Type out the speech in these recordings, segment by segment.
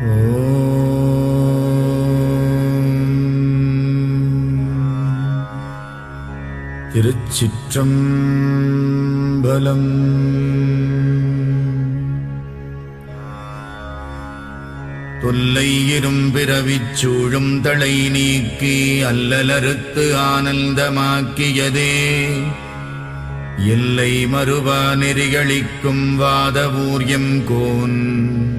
திருச்சிற்றம்பலம். தொல்லை இரும்பிறவிச் சூழும் தளை நீக்கி அல்லலறுத்து ஆனந்தமாக்கியதே. எல்லை மறுவா நெறிகளிக்கும் வாதவூர்யம் கோன்.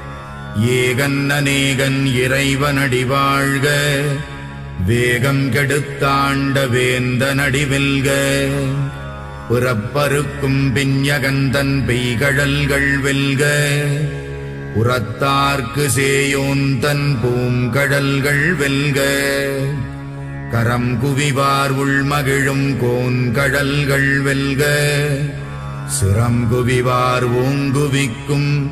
ஏகன் அநேகன் இறைவனடி வாழ்க. வேகம் கெடுத்தாண்ட வேந்த நடிவில்க புறப்பருக்கும் பின்யகந்தன் பெய்கழல்கள் வெல்க. உரத்தார்க்கு சேயோந்தன் பூங்கடல்கள் வெல்க. கரம் குவிவார் உள்மகிழும் கோன்கடல்கள் வெல்க. சிரம் குவிவார் ஓங்குவிக்கும்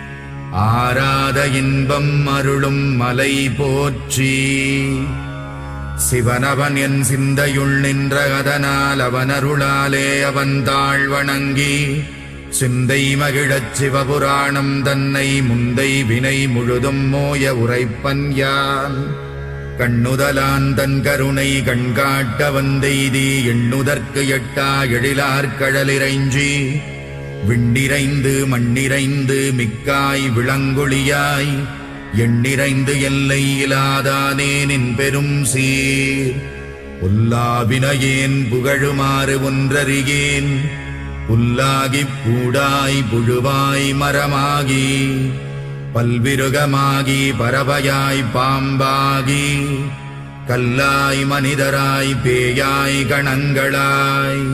ஆராத இன்பம் அருளும் மலை போற்றி. சிவனவன் என் சிந்தையுள் நின்ற அதனால் அவனருளாலே அவன் தாழ் வணங்கி சிந்தை மகிழச் சிவபுராணம் தன்னை முந்தை வினை முழுதும் மோய உரைப்பன் யான். கண்ணுதலான் தன் கருணை கண்காட்ட வந்தெய்தி எண்ணுதற்கு எட்டா எழிலார் கடலிறைஞ்சி விண்ணிறைந்து மண்ணிறைந்து மிக்காய் விளங்கொழியாய் எண்ணிறைந்து எல்லை இலாதானே நின் பெரும் சீர். உல்லாவினையேன் புகழுமாறு ஒன்றறியேன் புல்லாகிப் பூடாய் புழுவாய் மரமாகி பல்விருகமாகி பறவையாய் பாம்பாகி கல்லாய் மனிதராய் பேயாய் கணங்களாய்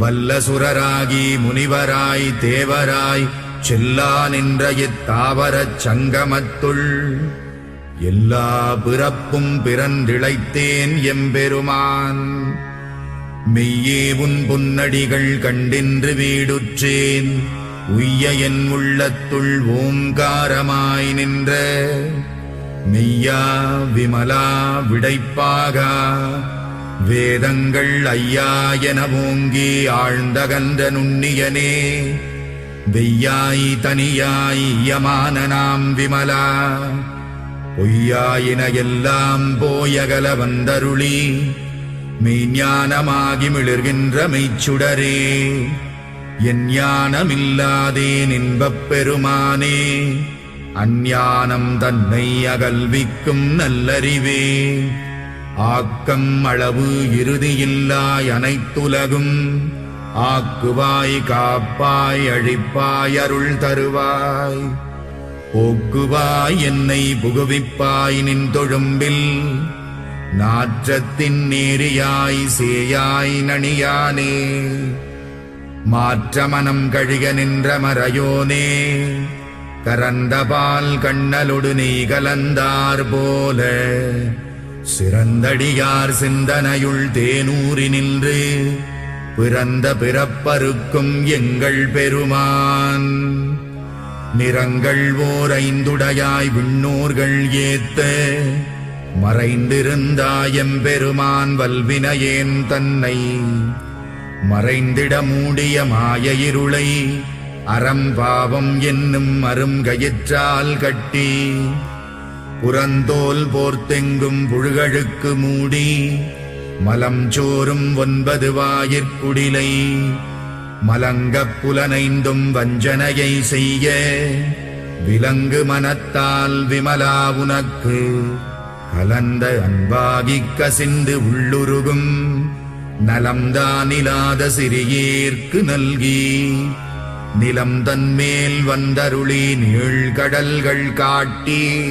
வல்லசுரராகி முனிவராய் தேவராய் செல்லா நின்ற இத்தாவரச் சங்கமத்துள். எல்லா பிறப்பும் பிறந்திழைத்தேன் எம்பெருமான். மெய்யே உன் புன்னடிகள் கண்டின்று வீடுற்றேன். உய்ய என் உள்ளத்துள் ஓங்காரமாய் நின்ற. மெய்யா விமலா விடைப்பாகா. வேதங்கள் ஐயா என ஓங்கி ஆழ்ந்தகன்ற நுண்ணியனே வெய்யாய் தனியாய் யமான நாம் விமலா. பொய்யாயின எல்லாம் போயகல வந்தருளி மெய்ஞானமாகி மிளிர்கின்ற மெய்ச்சுடரே. என் ஞானமில்லாதே இன்பப் பெருமானே அஞ்ஞானம் தன்னை அகல்விக்கும் நல்லறிவே. ஆக்கம் அளவு இறுதியில்லாய் அனைத்துலகும். ஆக்குவாய் காப்பாய் அழிப்பாய் அருள் தருவாய். போக்குவாய் என்னை புகுவிப்பாய் நின் தொழும்பில். நாற்றத்தின் நேரியாய் சேயாய் நணியானே. மாற்றமனம் கழிக நின்ற மறையோனே. கரந்த பால் கண்ணலொடு நீ கலந்தார் போல. சிறந்தடியார் சிந்தனையுள் தேனூறி நின்று பிறந்த பிறப்பருக்கும் எங்கள் பெருமான். நிறங்கள் ஓர் ஐந்துடையாய் விண்ணோர்கள் ஏத்த மறைந்திருந்தாயம் பெருமான் வல்வினையேன் தன்னை. மறைந்திட மூடிய மாய இருளை அறம் பாவம் என்னும் அருங்கயிற்றால் கட்டி புறந்தோல் போர்த்தெங்கும் புழுகழுக்கு மூடி மலம் சோறும் ஒன்பது வாயிற்குடிலை மலங்கப் புலனைந்தும் வஞ்சனையை செய்ய விலங்கு மனத்தால் விமலா உனக்கு. கலந்த அன்பாகிக் கசிந்து உள்ளுருகும் நலம்தானிலாத சிறியேற்கு நல்கி. நிலம் தன்மேல் வந்தருளி நீழ்கடல்கள் காட்டி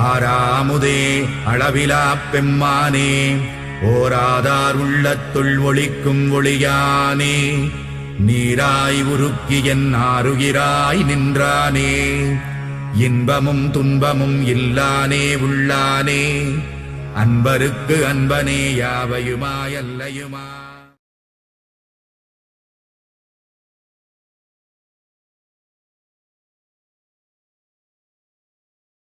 ஆறாமுதே அளவிலா பெம்மானே ஓராதார் உள்ளத்துள் ஒளிக்கும் ஒளியானே நீராய் உருக்கி என் ஆறுகிறாய் நின்றானே இன்பமும் துன்பமும் இல்லானே உள்ளானே அன்பருக்கு அன்பனே யாவையுமாயல்லையுமா